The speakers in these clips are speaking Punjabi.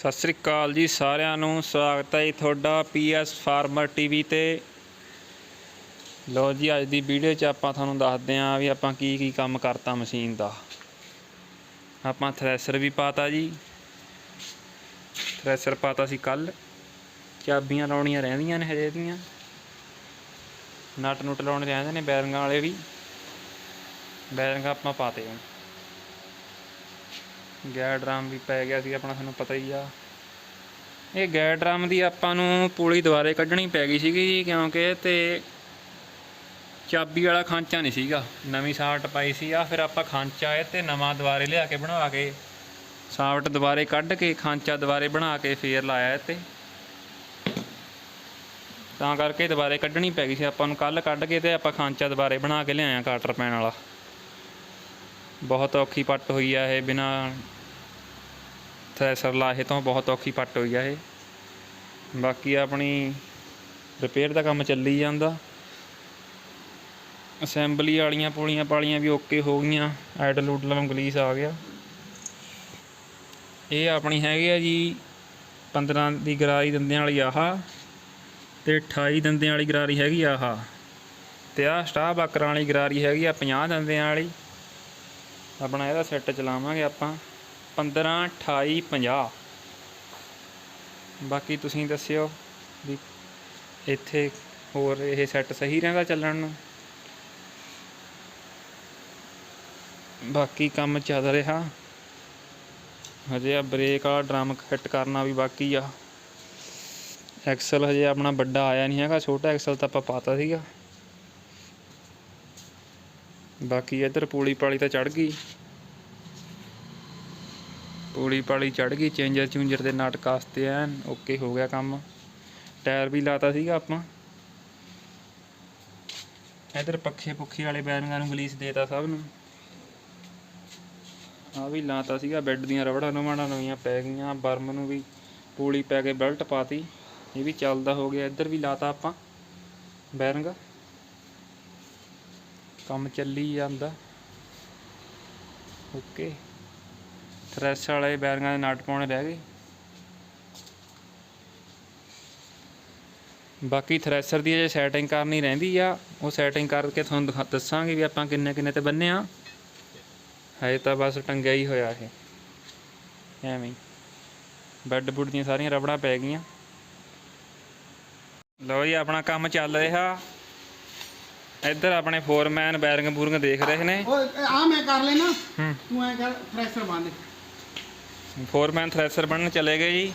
ਸਤਿ ਸ੍ਰੀ ਅਕਾਲ ਜੀ ਸਾਰਿਆਂ ਨੂੰ, ਸਵਾਗਤ ਹੈ ਜੀ ਤੁਹਾਡਾ ਪੀਐਸ ਫਾਰਮਰ ਟੀਵੀ ਤੇ। ਲੋ ਜੀ, ਅੱਜ ਦੀ ਵੀਡੀਓ 'ਚ ਆਪਾਂ ਤੁਹਾਨੂੰ ਦੱਸਦੇ ਆਂ ਵੀ ਆਪਾਂ ਕੀ ਕੀ ਕੰਮ ਕਰਤਾ ਮਸ਼ੀਨ ਦਾ। ਆਪਾਂ ਥ੍ਰੈਸ਼ਰ ਵੀ ਪਾਤਾ ਜੀ। ਥ੍ਰੈਸ਼ਰ ਪਾਤਾ ਸੀ ਕੱਲ ਚਾਬੀਆਂ ਲਾਉਣੀਆਂ ਰਹਿੰਦੀਆਂ ਨੇ ਹਜੇ ਦੀਆਂ ਨਟ ਨੁੱਟ ਲਾਉਣੇ ਰਹਿੰਦੇ ਨੇ ਬੈਰਿੰਗਾਂ ਵਾਲੇ ਵੀ। ਬੈਰਿੰਗ ਆਪਾਂ ਪਾਤੇ ਹੁਣ। ਗੈਰ ਡਰਮ ਵੀ ਪੈ ਗਿਆ ਸੀ, ਆਪਣਾ ਤੁਹਾਨੂੰ ਪਤਾ ਹੀ ਆ। ਇਹ ਗੈਰ ਡਰਮ ਦੀ ਆਪਾਂ ਨੂੰ ਪੂਲੀ ਦੁਆਰੇ ਕੱਢਣੀ ਪੈ ਗਈ ਸੀਗੀ ਜੀ, ਕਿਉਂਕਿ ਤੇ ਚਾਬੀ ਵਾਲਾ ਖਾਂਚਾ ਨਹੀਂ ਸੀਗਾ। ਨਵੀਂ ਸਾਫਟ ਪਾਈ ਸੀ ਆ ਫਿਰ ਆਪਾਂ ਖਾਂਚਾ ਇਹ ਤੇ ਨਵਾਂ ਦੁਆਰੇ ਲਿਆ ਕੇ ਬਣਵਾ ਕੇ ਸਾਫਟ ਦੁਬਾਰੇ ਕੱਢ ਕੇ, ਖਾਂਚਾ ਦੁਬਾਰੇ ਬਣਾ ਕੇ ਫੇਰ ਲਾਇਆ ਇਹ ਤੇ ਤਾਂ ਕਰਕੇ ਦੁਬਾਰੇ ਕੱਢਣੀ ਪੈ ਗਈ ਸੀ, ਆਪਾਂ ਨੂੰ ਕੱਲ ਕੱਢ ਕੇ ਤੇ ਆਪਾਂ ਖਾਂਚਾ ਦੁਬਾਰੇ ਬਣਾ ਕੇ ਲਿਆਇਆ ਕਾਟਰ ਪੈਣ ਵਾਲਾ। ਬਹੁਤ ਔਖੀ ਪੱਟ ਹੋਈ ਆ ਇਹ ਬਿਨਾ ਥ੍ਰੈਸ਼ਰ ਲਾਹੇ ਤੋਂ ਬਹੁਤ ਔਖੀ ਪੱਟ ਹੋਈ ਆ ਇਹ। ਬਾਕੀ ਆਪਣੀ ਰਿਪੇਅਰ ਦਾ ਕੰਮ ਚੱਲੀ ਜਾਂਦਾ। ਅਸੈਂਬਲੀ ਵਾਲੀਆਂ ਪੋਲੀਆਂ ਪਾਲੀਆਂ ਵੀ ਓਕੇ ਹੋ ਗਈਆਂ। ਐਡਲ ਉਡਲ ਗਲੀਸ ਆ ਗਿਆ। ਇਹ ਆਪਣੀ ਹੈਗੀ ਆ ਜੀ 15 ਦੀ ਗਰਾਰੀ ਦੰਦਿਆਂ ਵਾਲੀ ਆਹਾ ਤੇ 28 ਦੰਦਿਆਂ ਵਾਲੀ ਗਰਾਰੀ ਹੈਗੀ ਆਹਾ। ਤੇ ਆਹ ਸਟਾਰ ਬਾਕਰਾਂ ਵਾਲੀ ਗਰਾਰੀ ਹੈਗੀ ਆ 50 ਦੰਦਿਆਂ ਵਾਲੀ। ਆਪਣਾ ਇਹਦਾ ਸੈੱਟ ਚਲਾਵਾਂਗੇ ਆਪਾਂ। 15 28 50 ਬਾਕੀ ਤੁਸੀਂ ਦੱਸਿਓ ਵੀ ਇੱਥੇ ਹੋਰ ਇਹ ਸੈੱਟ ਸਹੀ ਰਹਿੰਦਾ ਚੱਲਣ ਨੂੰ? ਬਾਕੀ ਕੰਮ ਚੱਲ ਰਿਹਾ। ਹਜੇ ਆ ਬ੍ਰੇਕ ਵਾਲਾ ਡਰਮ ਫਿੱਟ ਕਰਨਾ ਵੀ ਬਾਕੀ ਆ। ਐਕਸਲ ਹਜੇ ਆਪਣਾ ਵੱਡਾ ਆਇਆ ਨਹੀਂ ਹੈਗਾ, ਛੋਟਾ ਐਕਸਲ ਤਾਂ ਆਪਾਂ ਪਾਤਾ ਸੀਗਾ। ਬਾਕੀ ਇੱਧਰ ਪੂਲੀ ਪਾਲੀ ਤਾਂ ਚੜ ਗਈ। ਪੂਲੀ ਪਾਲੀ ਚੜ ਗਈ, ਚੇਂਜਰ ਚੂੰਜਰ ਦੇ ਨਟ ਕਾਸਤੇ ਐਨ, ਓਕੇ ਹੋ ਗਿਆ ਕੰਮ। ਟਾਇਰ ਵੀ ਲਾਤਾ ਸੀਗਾ ਆਪਾਂ। ਇੱਧਰ ਪੱਖੇ ਪੁੱਖੇ ਵਾਲੇ ਬੈਰਿੰਗਾਂ ਨੂੰ ਗਲੀਸ ਦੇਤਾ ਸਭ ਨੂੰ। ਆ ਵੀ ਲਾਤਾ ਸੀਗਾ, ਬੈੱਡ ਦੀਆਂ ਰਬੜਾਂ ਨਵਾਂ ਨਵੀਆਂ ਪੈ ਗਈਆਂ, ਬਰਮ ਨੂੰ ਵੀ ਪੂਲੀ ਪੈ ਕੇ ਬੈਲਟ ਪਾਤੀ। ਇਹ ਵੀ ਚੱਲਦਾ ਹੋ ਗਿਆ, ਇੱਧਰ ਵੀ ਲਾਤਾ ਆਪਾਂ ਬੈਰਿੰਗ ਕੰਮ ਚੱਲੀ ਜਾਂਦਾ। ਓਕੇ। ਥ੍ਰੈਸ਼ ਵਾਲੇ ਬੈਰਿੰਗਾਂ ਦੇ ਨਟ ਪਾਉਣੇ ਰਹਿ ਗਏ। ਬਾਕੀ ਥ੍ਰੈਸ਼ਰ ਦੀ ਜੇ ਸੈਟਿੰਗ ਕਰਨੀ ਰਹਿੰਦੀ ਆ। ਉਹ ਸੈਟਿੰਗ ਕਰਕੇ ਤੁਹਾਨੂੰ ਦੱਸਾਂਗੇ ਵੀ ਆਪਾਂ ਕਿੰਨੇ ਕਿੰਨੇ ਤੇ ਬੰਨੇ ਆ। ਹਜੇ ਤਾਂ ਬਸ ਟੰਗਿਆ ਹੀ ਹੋਇਆ ਇਹ। ਐਵੇਂ ਬੈੱਡ ਬੁੱਡ ਦੀਆਂ ਸਾਰੀਆਂ ਰਬੜਾਂ ਪੈ ਗਈਆਂ। ਲਓ ਜੀ ਆਪਣਾ ਕੰਮ ਚੱਲ ਰਿਹਾ। ਇੱਧਰ ਆਪਣੇ ਫੋਰਮੈਨ ਬੈਰਿੰਗ ਬੂਰਿੰਗ ਦੇਖ ਰਹੇ ਨੇ। ਓਏ ਆ ਮੈਂ ਕਰ ਲੈਣਾ ਤੂੰ ਐ ਕਰ ਫਰੈਸ਼ਰ ਬੰਦ ਫੋਰਮੈਨ ਥ੍ਰੈਸ਼ਰ ਬਣਨ ਚਲੇ ਗਏ ਜੀ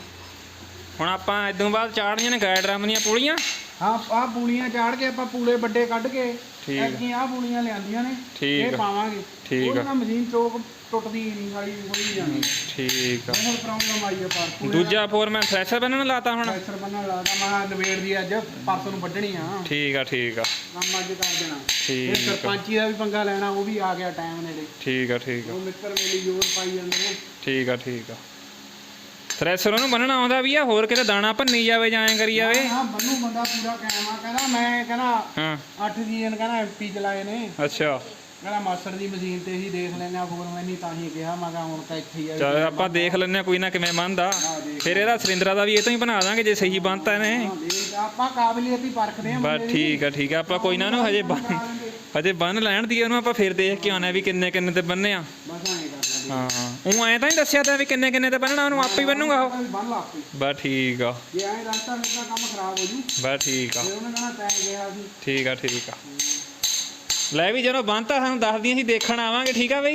ਹੁਣ ਆਪਾਂ ਇਦੋਂ ਬਾਅਦ ਚਾੜਨੀਆਂ ਨੇ ਗਾਇਡ ਡਰਮ ਦੀਆਂ ਪੁਲੀਆਂ ਹਾਂ ਆ ਪੂਲੀਆਂ ਚਾੜ ਕੇ ਆਪਾਂ ਪੂਲੇ ਵੱਡੇ ਕੱਢ ਕੇ ਠੀਕ ਆ। ਪੂਲੀਆਂ ਲਿਆਂਦੀਆਂ ਨੇ ਠੀਕ ਇਹ। ਪਾਵਾਂਗੇ ਠੀਕ ਆ। ਮਸ਼ੀਨ ਚੋਕ ਟੁੱਟਦੀ ਨਹੀਂ ਜਾਣੀ। ਠੀਕ ਆ। ਬਹੁਤ ਪ੍ਰੋਬਲਮ ਆਈ ਆ ਪਰ ਪੂਲੇ ਦੂਜਾ ਫੋਰਮੈਨ ਥ੍ਰੈਸ਼ਰ ਬਣਨ ਲਾਤਾ ਹੁਣ? ਫਰੈਸ਼ਰ ਬੰਨਣ ਲਾਦਾ ਮੈਂ ਨਵੇੜ ਦੀ ਅੱਜ ਪਰਸੋਂ ਨੂੰ ਵੱਢਣੀ ਆ। ਠੀਕ ਆ ਠੀਕ ਆ। ਕੰਮ ਅੱਜ ਕਰ ਦੇਣਾ। ਠੀਕ ਆ। ਸਰਪੰਚੀ ਦਾ ਵੀ ਪੰਗਾ ਲੈਣਾ ਉਹ ਵੀ ਆ ਗਿਆ ਟਾਈਮ ਨੇੜੇ। ਠੀਕ ਆ ਠੀਕ ਆ। ਉਹ ਮਿੱਤਰ ਮੇਲੀ ਜ਼ੋਰ ਪਾਈ ਜਾਂਦੇ ਨੇ। ਠੀਕ ਆ ਠੀਕ ਆ। ਥ੍ਰੈਸ਼ਰ ਉਹਨੂੰ ਬੰਨਣਾ ਆਉਂਦਾ ਵੀ ਆ ਹੋਰ ਕਿਤੇ ਦਾਣਾ ਭੰਨੀ ਜਾਵੇ ਜਾਂ ਐਂ ਕਰੀ ਜਾਵੇ? ਹਾਂ ਬੰਨੂ ਬੰਦਾ ਪੂਰਾ ਕਾਇਮ ਆ। ਕਹਿੰਦਾ ਮੈਂ ਕਹਿੰਦਾ ਹਾਂ। 8 ਸੀਜ਼ਨ ਕਹਿੰਦਾ ਐਮਪੀ ਚਲਾਏ ਨੇ। ਅੱਛਾ। ਕਹਿੰਦਾ ਮਾਸਟਰ ਦੀ ਮਸ਼ੀਨ ਤੇ ਹੀ ਦੇਖ ਆ ਫੋਰ ਮੈਨੀ ਤਾਂ ਹੀ ਕਿਹਾ ਮੈਂ ਕਿਹਾ ਹੁਣ ਤਾਂ ਇੱਥੇ ਹੀ ਆ। ਚਲ ਆਪਾਂ ਦੇਖ ਆ ਕੋਈ ਨਾ ਕਿਵੇਂ ਬੰਨਦਾ ਫਿਰ ਇਹਦਾ ਸਰਿੰਦਰਾ ਦਾ ਵੀ ਇਹ ਤੋਂ ਹੀ ਬਣਾ ਦਾਂਗੇ ਜੇ ਸਹੀ ਬੰਨਤਾ ਇਹਨੇ। ਹਾਂ, ਆਪਾਂ ਕਾਬਲੀਅਤ ਹੀ ਪਰਖਦੇ ਆ ਬਸ ਠੀਕ ਆ ਠੀਕ ਆ ਆਪਾਂ ਕੋਈ ਨਾ ਉਹਨੂੰ ਹਜੇ ਬੰਨ ਹਜੇ ਬੰਨ ਲੈਣ ਦੀ ਉਹਨੂੰ ਆਪਾਂ ਫਿਰ ਦੇਖ ਕੇ ਆਉਣਾ ਵੀ ਕਿੰਨੇ ਕਿੰਨੇ ਤੇ ਬੰਨੇ ਆ। ਹਾਂ ਉਹ ਐਂ ਤਾਂ ਨਹੀਂ ਦੱਸਿਆ ਤਾਂ ਵੀ ਕਿੰਨੇ ਕਿੰਨੇ ਤੇ ਬੰਨਣਾ ਉਹਨੂੰ ਆਪੇ ਹੀ ਬੰਨੂਗਾ ਉਹ। ਬੰਨ ਲਾ ਆਪੇ ਬਸ ਠੀਕ ਆ। ਜੇ ਐਂ ਰਸਤਾ ਮੇਰਾ ਕੰਮ ਖਰਾਬ ਹੋ ਜੂ। ਬਸ ਠੀਕ ਆ। ਜੇ ਉਹਨੇ ਕਹਣਾ ਤੈਂ ਗਿਆ ਸੀ। ਠੀਕ ਆ ਠੀਕ ਆ। ਲੈ ਵੀ ਜਦੋਂ ਬੰਨਤਾ ਸਾਨੂੰ ਦੱਸਦੀਆਂ ਸੀ ਦੇਖਣ ਆਵਾਂਗੇ ਠੀਕ ਆ ਬਈ?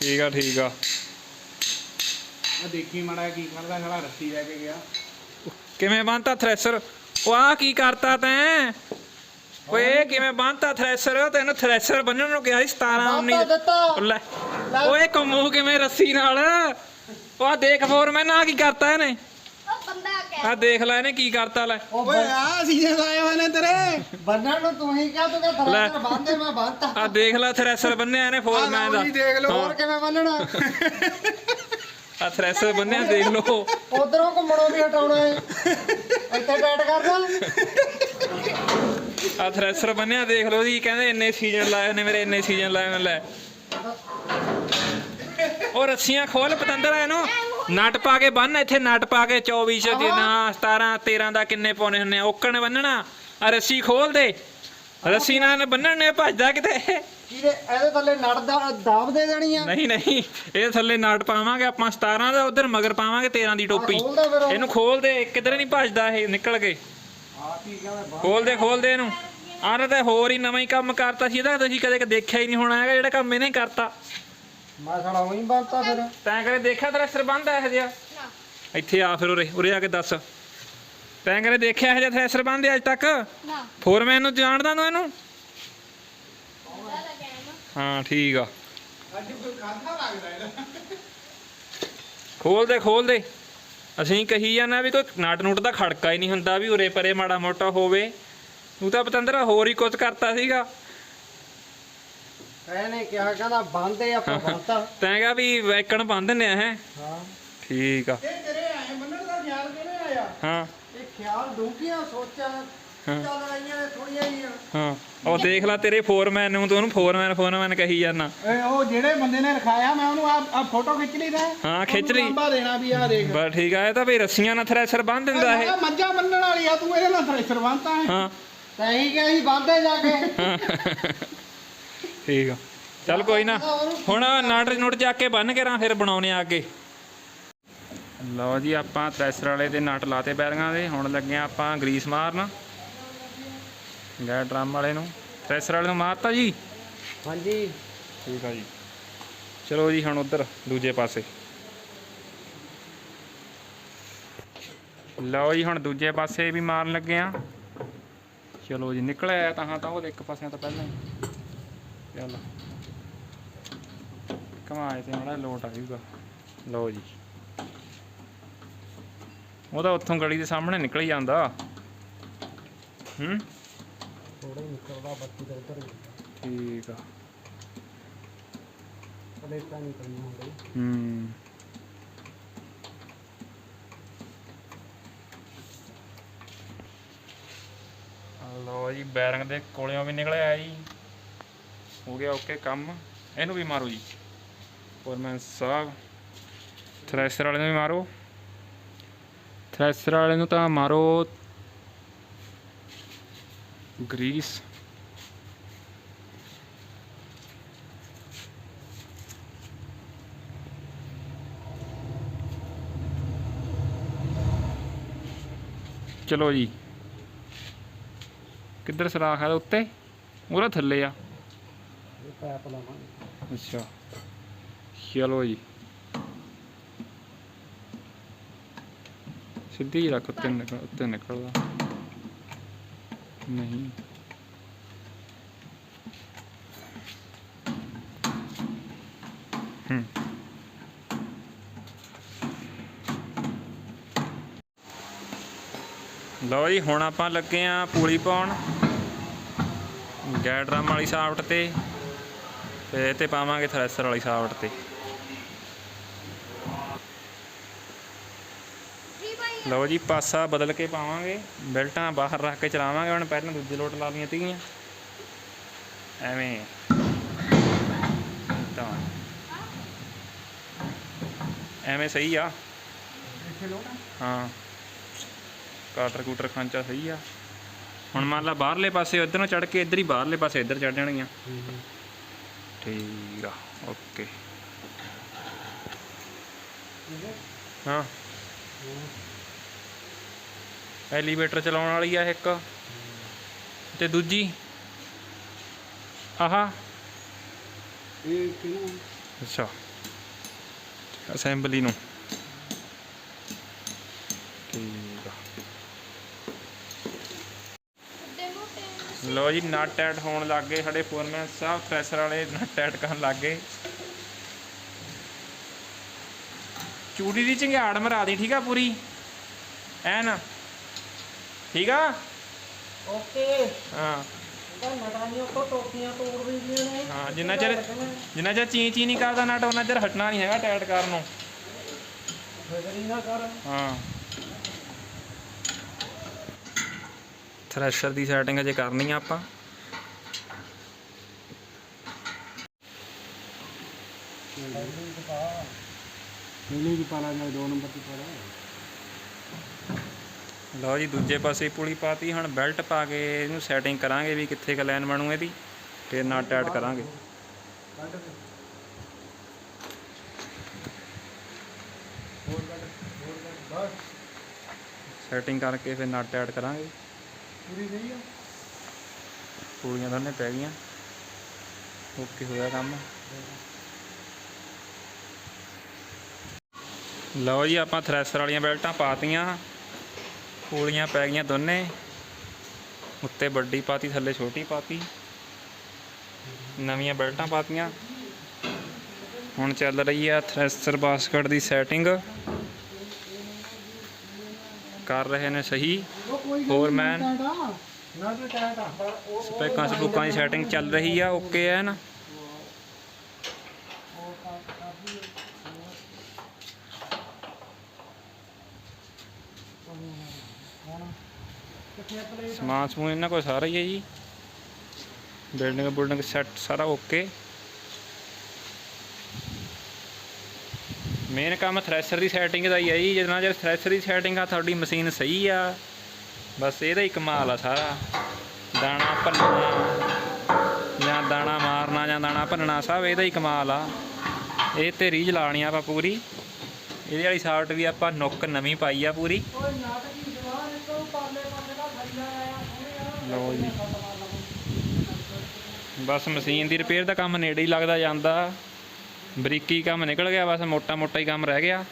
ਠੀਕ ਆ ਠੀਕ ਆ। ਆ ਦੇਖੀ ਮੜਾ ਕੀ ਕਰਦਾ ਖੜਾ ਰੱਸੀ ਲੈ ਕੇ ਗਿਆ। ਕਿਵੇਂ ਬੰਨਤਾ ਥ੍ਰੈਸ਼ਰ ਉਹ ਆ ਕੀ ਕਰਤਾ ਤੈਂ? ਓਏ ਇਹ ਕਿਵੇਂ ਬੰਨਤਾ ਥ੍ਰੈਸ਼ਰ ਤੈਨੂੰ ਥ੍ਰੈਸ਼ਰ ਬੰਨਣ ਨੂੰ ਕਿਹਾ ਸੀ 17 19 ਦਿੱਤਾ। ਲੈ ਓਏ ਕੰਮੂ ਕਿਵੇਂ ਰੱਸੀ ਨਾਲ? ਉਹ ਆ ਦੇਖ ਫੋਰ ਮੈਂ ਨਾ ਕੀ ਕਰਤਾ ਇਹਨੇ? ਬੰਦਾ ਕਹਿ ਆ ਦੇਖ ਲੈ ਇਹਨੇ ਕੀ ਕਰਤਾ ਲੈ। ਓਏ ਆ ਸੀਜ਼ਨ ਲਾਏ ਹੋਏ ਨੇ ਤੇਰੇ। ਬੰਨਣ ਨੂੰ ਤੂੰ ਹੀ ਕਿਹਾ ਤੂੰ ਕਿਹਾ ਲੈ। ਥਰੈਸ਼ਰ ਬੰਨਦੇ ਮੈਂ ਬੰਨਤਾ ਆ ਦੇਖ ਲੈ ਥ੍ਰੈਸ਼ਰ ਬੰਨਿਆ ਇਹਨੇ ਫੋਰ ਮੈਨ ਦਾ। ਦੇਖ ਲਓ ਹੋਰ ਕਿਵੇਂ ਬੰਨਣਾ ਆ ਥ੍ਰੈਸ਼ਰ ਬੰਨਿਆ ਦੇਖ ਲਓ। ਉਧਰੋਂ ਘੁੰਮਣੋਂ ਵੀ ਹਟਾਉਣਾ ਹੈ ਇੱਥੇ ਟੈਟ ਕਰਦਾ ਆ ਥ੍ਰੈਸ਼ਰ ਬੰਨਿਆ ਦੇਖ ਲਓ ਜੀ ਕਹਿੰਦੇ ਇੰਨੇ ਸੀਜ਼ਨ ਲਾਏ ਉਹਨੇ ਮੇਰੇ ਇੰਨੇ ਸੀਜ਼ਨ ਲਾਏ ਉਹਨੇ ਲੈ। ਉਹ ਰੱਸੀਆਂ ਖੋਲ ਪਤੰਦਰ ਇਹਨੂੰ ਨਟ ਪਾ ਕੇ ਬੰਨ ਇੱਥੇ ਨਟ ਪਾ ਕੇ 24 ਚ ਦਿਨਾ 17 13 ਦਾ ਕਿੰਨੇ ਪਾਉਣੇ ਹੁੰਨੇ ਆ? ਓਕਣ ਬੰਨਣਾ ਆ ਰੱਸੀ ਖੋਲ ਦੇ। ਰੱਸੀ ਨਾਲ ਬੰਨਣ ਨੇ ਭੱਜਦਾ ਕਿਤੇ। ਕਿਹਦੇ ਇਹਦੇ ਥੱਲੇ ਨੜ ਦਾ ਦਾਬ ਦੇ ਦੇਣੀ ਆ? ਨਹੀਂ ਨਹੀਂ ਇਹ ਥੱਲੇ ਨਟ ਪਾਵਾਂਗੇ ਆਪਾਂ 17 ਦਾ ਉਧਰ ਮਗਰ ਪਾਵਾਂਗੇ 13 ਦੀ ਟੋਪੀ। ਖੋਲਦਾ ਫਿਰ ਉਹ। ਇਹਨੂੰ ਖੋਲ ਦੇ ਕਿਧਰ ਨਹੀਂ ਭੱਜਦਾ ਇਹ ਨਿਕਲ ਕੇ। ਹੀ ਕਹਿੰਦਾ ਖੋਲ ਦੇ ਖੋਲ ਦੇ ਇਹਨੂੰ। ਆਹ ਤਾਂ ਹੋਰ ਹੀ ਨਵਾਂ ਹੀ ਕੰਮ ਕਰਤਾ ਸੀ ਇਹਦਾ ਤੁਸੀਂ ਕਦੇ ਦੇਖਿਆ ਹੀ ਨਹੀਂ ਹੋਣਾ ਹੈਗਾ ਜਿਹੜਾ ਕੰਮ ਇਹਨੇ ਕਰਤਾ। ਮੈਂ ਸਾਲਾ ਉਹੀ ਬੰਨਤਾ ਫਿਰ। ਤੈਂ ਕਦੇ ਦੇਖਿਆ ਤੇਰਾ ਸਰਬੰਧ ਇਹੋ ਜਿਹਾ? ਇੱਥੇ ਆ ਫਿਰ ਉਰੇ ਉਰੇ ਆ ਕੇ ਦੱਸ। ਤੈਂ ਕਦੇ ਦੇਖਿਆ ਇਹੋ ਜਿਹਾ ਥ੍ਰੈਸ਼ਰ ਬੰਦ ਅੱਜ ਤੱਕ? ਨਾ। ਫੋਰਮੈਨ ਨੂੰ ਜਾਣਦਾ ਤੂੰ ਇਹਨੂੰ? ਹਾਂ ਠੀਕ ਆ। ਅੱਜ ਕੋਈ ਖਾਦਾ ਲੱਗਦਾ ਇਹਦਾ। ਖੋਲ ਦੇ ਖੋਲ ਦੇ। ਅਸੀਂ ਕਹੀ ਜਾਂਦੇ ਵੀ ਕੋਈ ਨਟ ਨੂਟ ਦਾ ਖੜਕਾ ਹੀ ਨਹੀਂ ਹੁੰਦਾ ਵੀ ਉਰੇ ਪਰੇ ਮਾੜਾ ਮੋਟਾ ਹੋਵੇ। ਤੂੰ ਤਾਂ ਪਤੰਦਰਾ ਹੋਰ ਹੀ ਕੁਝ ਕਰਤਾ ਸੀਗਾ। ਇਹਨੇ ਕਿਹਾ ਕਹਿੰਦਾ ਬੰਨਦੇ ਆਪਾਂ ਬੰਨਤਾ ਤੈਂ। ਕਿਹਾ ਵੀ ਵੈਕਣ ਬੰਨ ਦਿੰਨੇ ਆ ਹੈ। ਹਾਂ। ਠੀਕ ਆ। ਇਹ ਤੇਰੇ ਆਏ ਮੰਨਣ ਦਾ ਖਿਆਲ ਕਿਵੇਂ ਆਇਆ? ਹਾਂ। ਇਹ ਖਿਆਲ ਡੂੰਘੀਆਂ ਸੋਚਾਂ ਚੱਲ ਰਹੀਆਂ ਨੇ ਥੋੜੀਆਂ ਜੀਆਂ ਹਾਂ। ਉਹ ਦੇਖ ਲੈ ਤੇਰੇ ਫੋਰਮੈਨ ਨੂੰ ਤੂੰ ਉਹਨੂੰ ਫੋਰਮੈਨ ਫੋਰਮੈਨ ਕਹੀ ਜਾਂਦਾ। ਏ ਉਹ ਜਿਹੜੇ ਬੰਦੇ ਨੇ ਰਖਾਇਆ ਮੈਂ ਉਹਨੂੰ ਆ ਫੋਟੋ ਖਿੱਚ ਲਈ ਦਾ ਹਾਂ, ਖਿੱਚ ਲਈ। ਲੰਬਾ ਦੇਣਾ ਵੀ ਆ ਦੇਖ। ਬਸ ਠੀਕ ਆ ਇਹ ਤਾਂ ਵੀ ਰੱਸੀਆਂ ਨਾਲ ਥ੍ਰੈਸ਼ਰ ਬੰਨ ਦਿੰਦਾ ਇਹ। ਮੱਝਾਂ ਬੰਨਣ ਵਾਲੀ ਆ ਤੂੰ ਇਹਦੇ ਨਾਲ ਥ੍ਰੈਸ਼ਰ ਬੰਨਤਾ ਹੈ। ਹਾਂ। ਤਾਂ ਇਹੀ ਕਿਹਾ ਸੀ ਬੰਨਦੇ ਜਾ ਕੇ। ਠੀਕ ਆ। ਚੱਲ ਕੋਈ ਨਾ ਹੁਣ ਨਾਟ ਨੋਟ ਜਾ ਕੇ ਬੰਨ ਕੇ ਰਾਂ ਫਿਰ ਬਣਾਉਨੇ ਆ ਅੱਗੇ। ਲਓ ਜੀ ਆਪਾਂ ਥ੍ਰੈਸ਼ਰ ਵਾਲੇ ਦੇ ਨਟ ਲਾਤੇ ਬੈਰਿੰਗਾਂ ਦੇ ਹੁਣ ਲੱਗੇ ਆ ਆਪਾਂ ਗਰੀਸ ਮਾਰਨ। ਗੈ ਡਰਮ ਵਾਲੇ ਨੂੰ ਥ੍ਰੈਸ਼ਰ ਵਾਲੇ ਨੂੰ ਮਾਰਤਾ ਜੀ? ਹਾਂਜੀ। ਠੀਕ ਆ ਜੀ। ਚਲੋ ਜੀ ਹੁਣ ਉਧਰ ਦੂਜੇ ਪਾਸੇ। ਲਓ ਜੀ ਹੁਣ ਦੂਜੇ ਪਾਸੇ ਵੀ ਮਾਰਨ ਲੱਗੇ ਆ। ਚਲੋ ਜੀ ਨਿਕਲਿਆ ਤਾਂ ਹਾਂ ਤਾਂ ਉਹ ਇੱਕ ਪਾਸੇ ਤਾਂ ਪਹਿਲਾਂ ਹੀ। ਚੱਲ। ਕਮਾਏ ਤੇ ਮਾੜਾ ਲੋਟ ਆ ਜਾਊਗਾ। ਲਓ ਜੀ। ਉਹਦਾ ਉੱਥੋਂ ਗਲੀ ਦੇ ਸਾਹਮਣੇ ਨਿਕਲ ਹੀ ਜਾਂਦਾ। ਹੂੰ? ਥੋੜਾ ਹੀ ਨਿਕਲਦਾ ਬੱਤੀ ਦਾ ਉਧਰ ਠੀਕ ਆ। ਪਲੇਟਾਂ ਨਹੀਂ ਕਰਨੀ ਹੁੰਦੀ। ਹੂੰ। ਲਓ ਜੀ ਬੈਰਿੰਗ ਦੇ ਕੋਲਿਆਂ ਵੀ ਨਿਕਲਿਆ ਜੀ। ਹੋ ਗਿਆ ਓਕੇ ਕੰਮ। ਇਹਨੂੰ ਵੀ ਮਾਰੋ ਜੀ। ਫੋਰਮੈਨ ਸਾਹਿਬ, ਥ੍ਰੈਸ਼ਰ ਵਾਲੇ ਨੂੰ ਵੀ ਮਾਰੋ। ਥ੍ਰੈਸ਼ਰ ਵਾਲੇ ਨੂੰ ਤਾਂ ਮਾਰੋ। ਗਰੀਸ। ਚਲੋ ਜੀ। ਕਿੱਧਰ ਸਰਾਖ ਹੈ ਉੱਤੇ? ਉਹਦਾ ਥੱਲੇ ਆ। ਪੈਪ ਲਾਵਾਂਗੇ। ਅੱਛਾ। ਚਲੋ ਜੀ। ਸਿੱਧੀ ਰੱਖ, ਉੱਤੇ ਨਿਕਲ, ਉੱਤੇ ਨਿਕਲਦਾ। ਨਹੀਂ। ਹੂੰ। ਲਓ ਜੀ, ਹੁਣ ਆਪਾਂ ਲੱਗੇ ਆ ਪੂਲੀ ਪਾਉਣ। ਗੈਰ ਵਾਲੀ ਸਾਫਟ ਤੇ। ਤੇ ਇਹ ਤੇ ਪਾਵਾਂਗੇ ਥ੍ਰੈਸ਼ਰ ਵਾਲੀ ਸਾਫਟ ਤੇ। ਲਓ ਜੀ ਪਾਸਾ ਬਦਲ ਕੇ ਪਾਵਾਂਗੇ। ਬੈਲਟਾਂ ਬਾਹਰ ਰੱਖ ਕੇ ਚਲਾਵਾਂਗੇ ਹੁਣ ਪਹਿਲਾਂ ਦੂਜੇ ਲੋਟ ਲਾ ਲਈਆਂ ਤੀਆਂ। ਐਵੇਂ। ਤਾਂ। ਐਵੇਂ ਸਹੀ ਆ। ਹਾਂ। ਕਾਟਰ ਕੂਟਰ ਖਾਂਚਾ ਸਹੀ ਆ। ਹੁਣ ਮੰਨ ਲਾ ਬਾਹਰਲੇ ਪਾਸੇ ਇੱਧਰੋਂ ਚੜ ਕੇ ਇੱਧਰ ਹੀ ਬਾਹਰਲੇ ਪਾਸੇ ਇੱਧਰ ਚੜ ਜਾਣਗੀਆਂ। ਠੀਕ ਆ ਓਕੇ। ਹਾਂ। ਐਲੀਵੇਟਰ ਚਲਾਉਣ ਵਾਲੀ ਆ ਇੱਕ। ਤੇ ਦੂਜੀ? ਆਹਾ। ਇਹ ਕਿਹਨੂੰ? ਅੱਛਾ। ਅਸੈਂਬਲੀ ਨੂੰ। ਠੀਕ ਆ ਵੱਡੇ ਮੋਟੇ ਲੋ ਜੀ ਨਟ ਟੈਟ ਹੋਣ ਲੱਗ ਗਏ ਸਾਡੇ ਫੋਰਮੈਨ ਸਾਹਿਬ ਥ੍ਰੈਸ਼ਰ ਵਾਲੇ ਨਟ ਟੈਟ ਕਰਨ ਲੱਗ ਗਏ। ਚੂੜੀ ਦੀ ਝੰਗਾੜ ਮਰਾ ਦੀ ਠੀਕ ਆ ਪੂਰੀ? ਐਨ? ਠੀਕ ਆ? ਓਕੇ। ਹਾਂ। ਹਾਂ ਜਿੰਨਾ ਚਿਰ ਜਿੰਨਾ ਚਿਰ ਚੀ ਚੀ ਨਹੀਂ ਕਰਦਾ ਨਟ ਉਹਨਾਂ ਚਿਰ ਹਟਣਾ ਨਹੀਂ ਹੈਗਾ ਟੈਟ ਕਰਨ ਨੂੰ। ਫਿਕਰੀ ਨਾ ਕਰ। ਹਾਂ। ਥ੍ਰੈਸ਼ਰ ਦੀ ਸੈਟਿੰਗ ਅਜੇ ਕਰਨੀ ਆ ਆਪਾਂ। ਨੀਲੀ ਦੀ ਪਾਲਾ ਨਾਲ ਦੋ ਨੰਬਰ ਦੀ ਪਾਲਾ। ਲਓ ਜੀ ਦੂਜੇ ਪਾਸੇ ਪੁਲੀ ਪਾਤੀ ਹੁਣ ਬੈਲਟ ਪਾ ਕੇ ਇਹਨੂੰ ਸੈਟਿੰਗ ਕਰਾਂਗੇ ਵੀ ਕਿੱਥੇ ਕ ਲਾਈਨ ਬਣੂ ਇਹਦੀ ਫਿਰ ਨਾਲ ਟਾਈਟ ਕਰਾਂਗੇ। ਸੈਟਿੰਗ ਕਰਕੇ ਫਿਰ ਨਾਲ ਟਾਈਟ ਕਰਾਂਗੇ। ਪੂਰੀ ਗਈ ਆ? ਪੂਰੀਆਂ ਦੋਨੇ ਪੈ ਗਈਆਂ। ਓਕੇ ਹੋਇਆ ਕੰਮ। ਲਓ ਜੀ, ਆਪਾਂ ਥ੍ਰੈਸ਼ਰ ਵਾਲੀਆਂ ਬੈਲਟਾਂ ਪਾਤੀਆਂ। ਪੂਲੀਆਂ ਪੈ ਗਈਆਂ ਦੋਨੇ। ਉੱਤੇ ਵੱਡੀ ਪਾਤੀ, ਥੱਲੇ ਛੋਟੀ ਪਾਤੀ। ਨਵੀਆਂ ਬੈਲਟਾਂ ਪਾਤੀਆਂ। ਹੁਣ ਚੱਲ ਰਹੀ ਆ ਥ੍ਰੈਸ਼ਰ ਬਾਸਕਟ ਦੀ ਸੈਟਿੰਗ। ਕਰ ਰਹੇ ਨੇ ਸਹੀ। ਉਹ ਕੋਈ ਹੋਰ ਮੈਨ ਨਾ ਤੇ ਟਾਈਟ ਆ। ਪਰ ਉਹ ਸਪੈਕਾਂ ਸਪੂਕਾਂ ਦੀ ਸੈਟਿੰਗ ਚੱਲ ਰਹੀ ਆ ਓਕੇ ਹੈ ਨਾ? ਸਮਾਨ ਸਮੂਨ ਇਹਨਾਂ ਕੋਲ ਸਾਰਾ ਹੀ ਹੈ ਜੀ। ਬਿਲਡਿੰਗ ਬੁਲਡਿੰਗ ਸੈੱਟ ਸਾਰਾ ਓਕੇ। ਮੇਨ ਕੰਮ ਥ੍ਰੈਸ਼ਰ ਦੀ ਸੈਟਿੰਗ ਦਾ ਹੀ ਹੈ ਜੀ ਜਿੰਨਾ ਚਿਰ ਥ੍ਰੈਸ਼ਰ ਦੀ ਸੈਟਿੰਗ ਆ, ਤੁਹਾਡੀ ਮਸ਼ੀਨ ਸਹੀ ਆ। ਬਸ ਇਹਦਾ ਹੀ ਕਮਾਲ ਆ ਸਾਰਾ। ਦਾਣਾ ਭੰਨਣਾ, ਜਾਂ ਦਾਣਾ ਮਾਰਨਾ, ਜਾਂ ਦਾਣਾ ਭੰਨਣਾ, ਸਭ ਇਹਦਾ ਹੀ ਕਮਾਲ ਆ। ਇਹ ਤੇ ਰੀਝ ਲਾਣੀ ਆ ਆਪਾਂ ਪੂਰੀ। ਇਹਦੇ ਵਾਲੀ ਸਾਲਟ ਵੀ ਆਪਾਂ ਨੁੱਕ ਨਵੀਂ ਪਾਈ ਆ ਪੂਰੀ। ਲਓ ਜੀ। ਬਸ ਮਸ਼ੀਨ ਦੀ ਰਿਪੇਅਰ ਦਾ ਕੰਮ ਨੇੜੇ ਹੀ ਲੱਗਦਾ ਜਾਂਦਾ। ਬਰੀਕੀ ਕੰਮ ਨਿਕਲ ਗਿਆ, ਬਸ ਮੋਟਾ ਮੋਟਾ ਹੀ ਕੰਮ ਰਹਿ ਗਿਆ।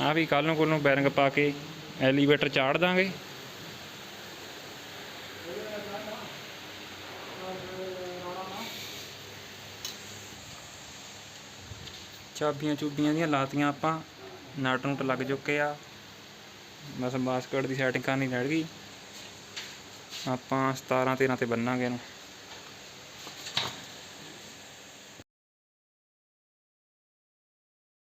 ਆ ਵੀ ਕੱਲ ਨੂੰ ਕੋਲ ਨੂੰ ਬੈਰਿੰਗ ਪਾ ਕੇ ਐਲੀਵੇਟਰ ਚਾੜ ਦਾਂਗੇ। ਚਾਬੀਆਂ ਚੂਬੀਆਂ ਦੀਆਂ ਲਾਤੀਆਂ ਆਪਾਂ, ਨਟ ਨੂਟ ਲੱਗ ਚੁੱਕੇ ਆ। ਬਸ ਬਾਸਕਟ ਦੀ ਸੈਟਿੰਗ ਕਰਨੀ ਰਹਿ ਗਈ। ਆਪਾਂ 17 13 ਤੇ ਬੰਨਾਂਗੇ ਇਹਨੂੰ।